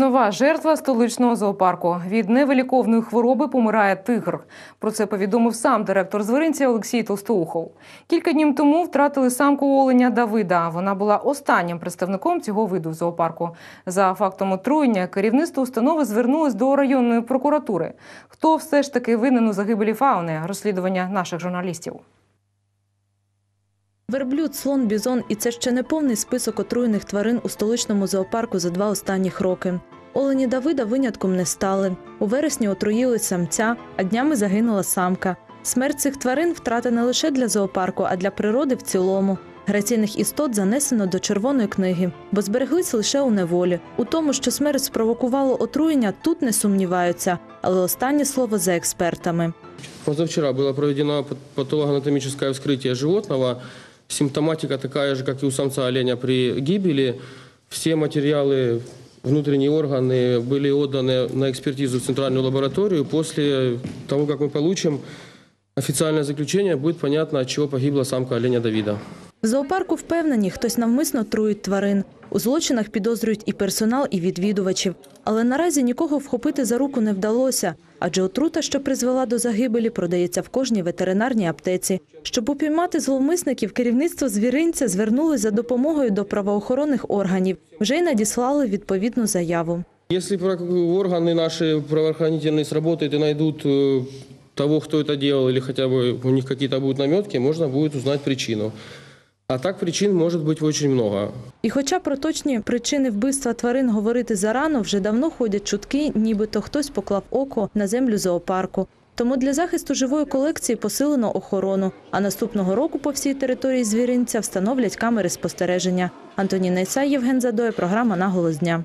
Нова жертва столичного зоопарку. Від невиліковної хвороби помирає тигр. Про це повідомив сам директор звіринця Олексій Толстоухов. Кілька днів тому втратили самку оленя Давида. Вона була останнім представником цього виду в зоопарку. За фактом отруєння керівництво установи звернулось до районної прокуратури. Хто все ж таки винен у загибелі фауни? Розслідування наших журналістів. Верблюд, слон, бізон і це ще не повний список отруєних тварин у столичному зоопарку за два останніх роки. Олені Давида винятком не стали. У вересні отруїли самця, а днями загинула самка. Смерть цих тварин втрата не лише для зоопарку, а для природи в цілому. Граційних істот занесено до червоної книги, бо збереглись лише у неволі. У тому, що смерть спровокувало отруєння, тут не сумніваються, але останнє слово за експертами. Позавчера было проведено пат- патологоанатомическое вскрытие животного. Симптоматика такая же, как и у самца оленя при гибели. Все материалы, внутренние органы были отданы на экспертизу в центральную лабораторию. После того, как мы получим официальное заключение, будет понятно, от чего погибла самка оленя Давида. В зоопарку впевнені, хтось навмисно труїть тварин. У злочинах підозрюють і персонал, і відвідувачів. Але наразі нікого вхопити за руку не вдалося, адже отрута, що призвела до загибелі, продається в кожній ветеринарній аптеці. Щоб упіймати зловмисників, керівництво звіринця звернулось за допомогою до правоохоронних органів. Вже й надіслали відповідну заяву. Если про- органы наши правоохранительные сработают и найдут э, того, кто это делал, или хотя бы у них какие-то будут наметки, можно будет узнать причину. А так причин може бути очень много. І хоча про точні причини вбивства тварин говорити зарано, вже давно ходять чутки, нібито хтось поклав око на землю зоопарку. Тому для захисту живої колекції посилено охорону. А наступного року по всій території звіринця встановлять камери спостереження. Антоніна Ісай, Євген Задоє, програма «Наголос дня».